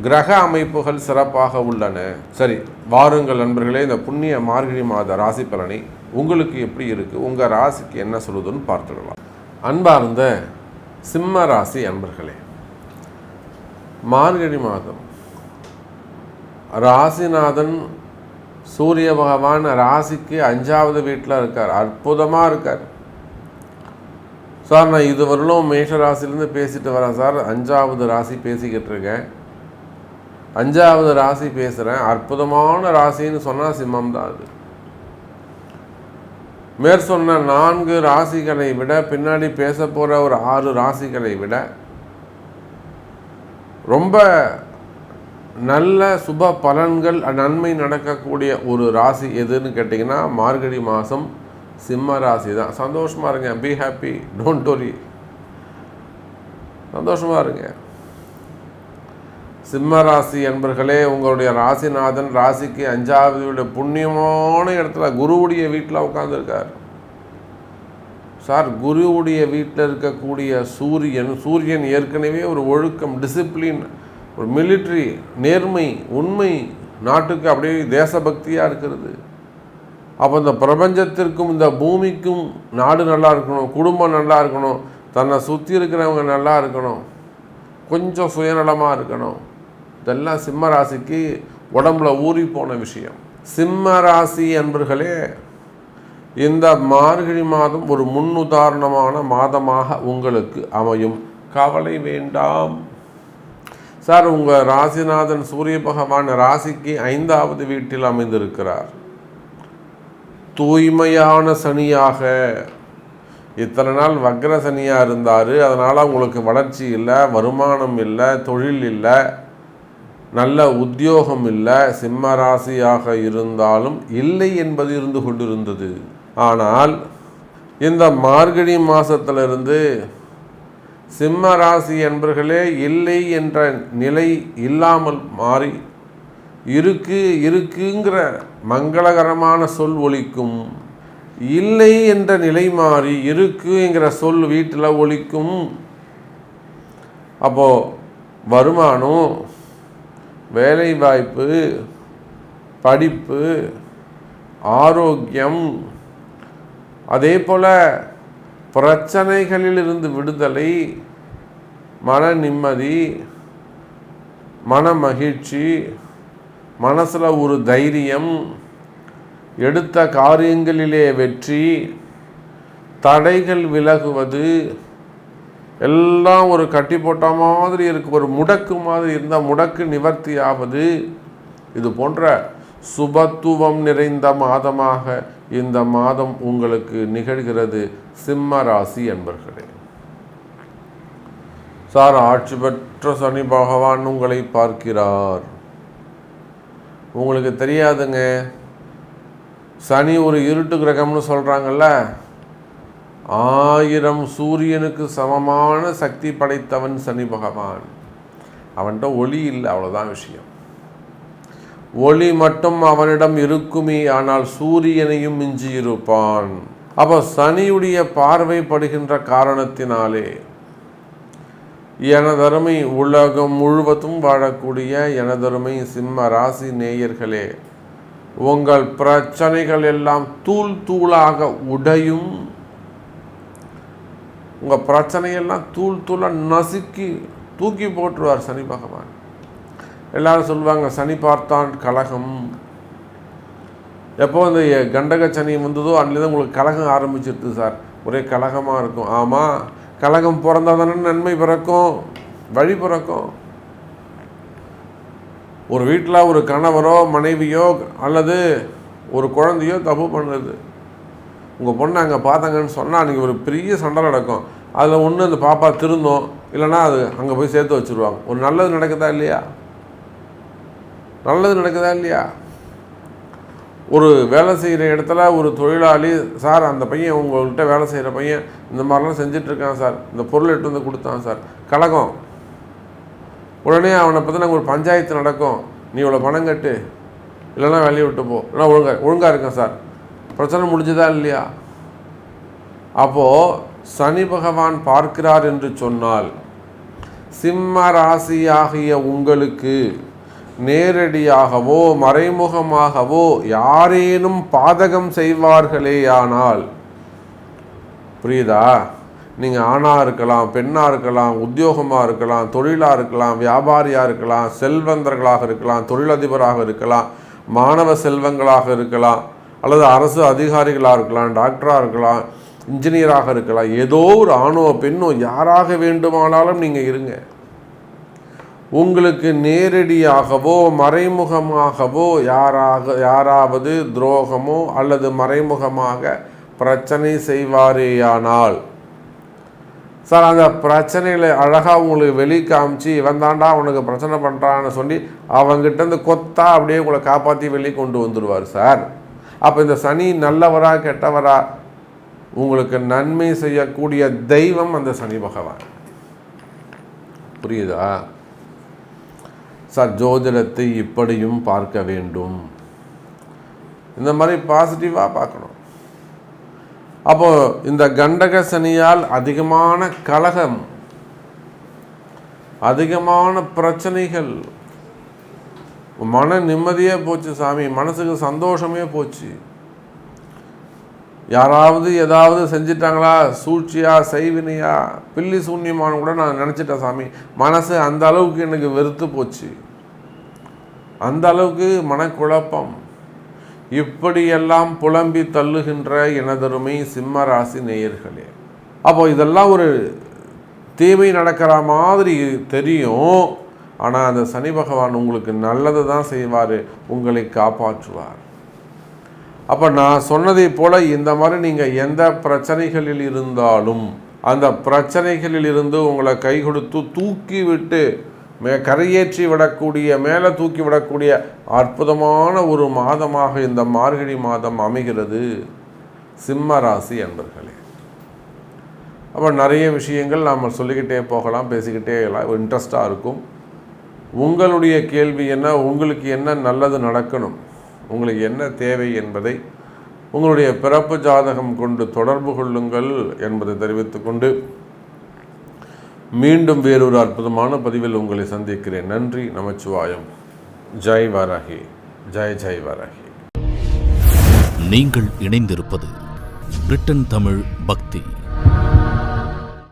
கிரக அமைப்புகள் சிறப்பாக உள்ளன. சரி வாருங்கள் நண்பர்களே இந்த புண்ணிய மார்கழி மாத ராசி பலனை உங்களுக்கு எப்படி இருக்கு? உங்க ராசிக்கு என்ன சொல்லுதுன்னு பார்த்துடலாம். அன்பார்ந்த சிம்ம ராசி அன்பர்களே மார்கழி மாதம். ராசிநாதன் சூரிய பகவான் ராசிக்கு அஞ்சாவது வீட்டில் இருக்கார். அற்புதமாக இருக்கார். சார் நான் இதுவரையிலும் மேஷ ராசிலேருந்து பேசிட்டு வரேன் சார். அஞ்சாவது ராசி பேசிக்கிட்டு இருக்கேன். அஞ்சாவது ராசி பேசுகிறேன் அற்புதமான ராசின்னு சொன்னால் சிம்மம் தான் அது மேற்சொன்ன நான்கு ராசிகளை விட பின்னாடி பேச போகிற ஒரு ஆறு ராசிகளை விட ரொம்ப நல்ல சுப பலன்கள் நன்மை நடக்கக்கூடிய ஒரு ராசி எதுன்னு கேட்டிங்கன்னா மார்கழி மாதம் சிம்ம ராசி தான் சந்தோஷமாக இருங்க. பி ஹாப்பி டோன்ட் ஒரி சந்தோஷமாக இருங்க. சிம்ம ராசி என்பர்களே உங்களுடைய ராசிநாதன் ராசிக்கு அஞ்சாவது வீடு புண்ணியமான இடத்துல குருவுடைய வீட்டில் உட்காந்துருக்கார் சார் குருவுடைய வீட்டில் இருக்கக்கூடிய சூரியன் சூரியன் ஏற்கனவே ஒரு ஒழுக்கம் டிசிப்ளின் ஒரு மிலிட்ரி நேர்மை உண்மை நாட்டுக்கு அப்படியே தேசபக்தியாக இருக்கிறது. அப்போ இந்த பிரபஞ்சத்திற்கும் இந்த பூமிக்கும் நாடு நல்லா இருக்கணும் குடும்பம் நல்லா இருக்கணும் தன்னை சுற்றி இருக்கிறவங்க நல்லா இருக்கணும் கொஞ்சம் சுயநலமாக இருக்கணும். இதெல்லாம் சிம்ம ராசிக்கு உடம்புல ஊறி போன விஷயம். சிம்ம ராசி என்பர்களே இந்த மார்கழி மாதம் ஒரு முன்னுதாரணமான மாதமாக உங்களுக்கு அமையும். கவலை வேண்டாம். சார் உங்கள் ராசிநாதன் சூரிய பகவான் ராசிக்கு ஐந்தாவது வீட்டில் அமைந்திருக்கிறார். தூய்மையான சனியாக. இத்தனை நாள் வக்ர சனியாக இருந்தார். அதனால் உங்களுக்கு வளர்ச்சி இல்லை வருமானம் இல்லை தொழில் இல்லை. நல்ல உத்தியோகம் இல்லை சிம்ம ராசியாக இருந்தாலும் இல்லை என்பது இருந்து கொண்டிருந்தது. ஆனால் இந்த மார்கழி மாதத்திலிருந்து சிம்ம ராசி என்பர்களே இல்லை என்ற நிலை இல்லாமல் மாறி இருக்கு இருக்குங்கிற மங்களகரமான சொல் ஒலிக்கும் இல்லை என்ற நிலை மாறி இருக்குங்கிற சொல் வீட்டில் ஒழிக்கும் அப்போ வருமானம் வேலைவாய்ப்பு படிப்பு ஆரோக்கியம் அதே போல் பிரச்சனைகளிலிருந்து விடுதலை மன நிம்மதி மன மகிழ்ச்சி மனசில் ஒரு தைரியம் எடுத்த காரியங்களிலே வெற்றி தடைகள் விலகுவது எல்லாம் ஒரு கட்டி போட்ட மாதிரி இருக்கு. ஒரு முடக்கு மாதிரி இருந்தால் முடக்கு நிவர்த்தி ஆவது. இது போன்ற சுபத்துவம் நிறைந்த மாதமாக இந்த மாதம் உங்களுக்கு நிகழ்கிறது சிம்ம ராசி என்பர்களே. சார் ஆட்சி பெற்ற சனி பகவான் உங்களை பார்க்கிறார். உங்களுக்கு தெரியாதுங்க. சனி ஒரு இருட்டு கிரகம்னு சொல்கிறாங்கல்ல ஆயிரம் சூரியனுக்கு சமமான சக்தி படைத்தவன் சனி பகவான். அவன்கிட்ட ஒளி இல்லை அவ்வளோதான் விஷயம். ஒளி மட்டும் அவனிடம் இருக்குமே ஆனால் சூரியனையும் மிஞ்சி இருப்பான் அப்போ சனியுடைய பார்வைப்படுகின்ற காரணத்தினாலே எனதருமை உலகம் முழுவதும் வாழக்கூடிய எனதருமை சிம்ம ராசி நேயர்களே உங்கள் பிரச்சனைகள் எல்லாம் தூள் தூளாக உடையும் உங்கள் பிரச்சனையெல்லாம் தூள் தூளாக நசுக்கி தூக்கி போட்டுருவார் சனி பகவான். எல்லாரும் சொல்லுவாங்க சனி பார்த்தான் கலகம். எப்போ இந்த கண்டக சனி வந்ததோ அன்னிலேருந்து உங்களுக்கு கலகம் ஆரம்பிச்சிருது சார். ஒரே கலகமாக இருக்கும். ஆமாம் கலகம் பிறந்தால் தானே நன்மை பிறக்கும் வழி பிறக்கும். ஒரு வீட்டில் ஒரு கணவரோ மனைவியோ அல்லது ஒரு குழந்தையோ தப்பு பண்ணுறது. உங்கள் பொண்ணை அங்கே பார்த்தாங்கன்னு சொன்னால் அன்றைக்கி ஒரு பெரிய சண்டை நடக்கும். அதில் ஒன்று அந்த பாப்பா திருந்தோம். இல்லைன்னா அது அங்கே போய் சேர்த்து வச்சுருவாங்க. ஒரு நல்லது நடக்குதா இல்லையா? நல்லது நடக்குதா இல்லையா? ஒரு வேலை செய்கிற இடத்துல ஒரு தொழிலாளி சார் அந்த பையன் உங்கள்கிட்ட வேலை செய்கிற பையன் இந்த மாதிரிலாம் செஞ்சிட்ருக்கான் சார். இந்த பொருள் எட்டு வந்து கொடுத்தான் சார். கலகம் உடனே அவனை பற்றி நாங்கள் ஒரு பஞ்சாயத்து நடக்கும். நீ இவ்வளோ பணம் கட்டு. இல்லைன்னா வெளியே விட்டு போ. இல்லைனா ஒழுங்காக ஒழுங்காக இருக்கேன் சார். பிரச்சனை முடிஞ்சதா இல்லையா? அப்போது சனி பகவான் பார்க்கிறார் என்று சொன்னால் சிம்ம ராசியாகிய உங்களுக்கு நேரடியாகவோ மறைமுகமாகவோ யாரேனும் பாதகம் செய்வார்களேயானால் புரியுதா? நீங்கள் ஆணாக இருக்கலாம் பெண்ணாக இருக்கலாம் உத்தியோகமாக இருக்கலாம் தொழிலாக இருக்கலாம் வியாபாரியாக இருக்கலாம் செல்வந்தர்களாக இருக்கலாம் தொழிலதிபராக இருக்கலாம் மாணவ செல்வங்களாக இருக்கலாம் அல்லது அரசு அதிகாரிகளாக இருக்கலாம் டாக்டராக இருக்கலாம் இன்ஜினியராக இருக்கலாம் ஏதோ ஒரு ஆணோ பெண்ணோ யாராக வேண்டுமானாலும் நீங்கள் இருங்க. உங்களுக்கு நேரடியாகவோ மறைமுகமாகவோ யாராக யாராவது துரோகமோ அல்லது மறைமுகமாக பிரச்சனை செய்வாரேயானால். சார் அந்த பிரச்சனையில் அழகாக உங்களுக்கு வெளி காமிச்சு இவன் தாண்டா உனக்கு பிரச்சனை பண்ணுறான்னு சொல்லி அவங்கிட்டேருந்து கொத்தா அப்படியே உங்களை காப்பாற்றி வெளியே கொண்டு வந்துடுவார் சார். அப்போ இந்த சனி நல்லவரா கெட்டவரா உங்களுக்கு நன்மை செய்யக்கூடிய தெய்வம் அந்த சனி பகவான். புரியுதா? சார் ஜோதிடத்தை இப்படியும் பார்க்க வேண்டும். இந்த மாதிரி பாசிட்டிவாக பார்க்கணும். அப்போ இந்த கண்டக சனியால் அதிகமான கலகம் அதிகமான பிரச்சனைகள் மன நிம்மதியே போச்சு சாமி மனசுக்கு சந்தோஷமே போச்சு. யாராவது ஏதாவது செஞ்சிட்டாங்களா? சூழ்ச்சியா செய்வினையா? பில்லி சூன்யமானு கூட நான் நினச்சிட்டேன் சாமி. மனசு அந்த அளவுக்கு எனக்கு வெறுத்து போச்சு. அந்த அளவுக்கு மனக்குழப்பம். இப்படியெல்லாம் புலம்பி தள்ளுகின்ற எனதருமை சிம்ம ராசி நேயர்களே. அப்போ இதெல்லாம் ஒரு தீமை நடக்கிற மாதிரி தெரியும். ஆனால் அந்த சனி பகவான் உங்களுக்கு நல்லதை தான் செய்வார் உங்களை காப்பாற்றுவார். அப்போ நான் சொன்னதை போல் இந்த மாதிரி நீங்கள் எந்த பிரச்சனைகளில் இருந்தாலும் அந்த பிரச்சனைகளில் இருந்து உங்களை கை கொடுத்து தூக்கி விட்டு மே கரையேற்றி விடக்கூடிய மேலே தூக்கி விடக்கூடிய அற்புதமான ஒரு மாதமாக இந்த மார்கழி மாதம் அமைகிறது. சிம்ம ராசி என்பர்களே அப்போ நிறைய விஷயங்கள் நாம் சொல்லிக்கிட்டே போகலாம் பேசிக்கிட்டே எல்லாம் இன்ட்ரெஸ்டாக இருக்கும். உங்களுடைய கேள்வி என்ன? உங்களுக்கு என்ன நல்லது நடக்கணும்? உங்களுக்கு என்ன தேவை என்பதை உங்களுடைய பிறப்பு ஜாதகம் கொண்டு தொடர்பு கொள்ளுங்கள் என்பதை தெரிவித்துக்கொண்டு மீண்டும் வேறொரு அற்புதமான பதிவில் உங்களை சந்திக்கிறேன். நன்றி. நமச்சிவாயம். ஜெய் வாராகி. ஜெய் ஜெய் வாராகி. நீங்கள் இணைந்திருப்பது பிரிட்டன் தமிழ் பக்தி.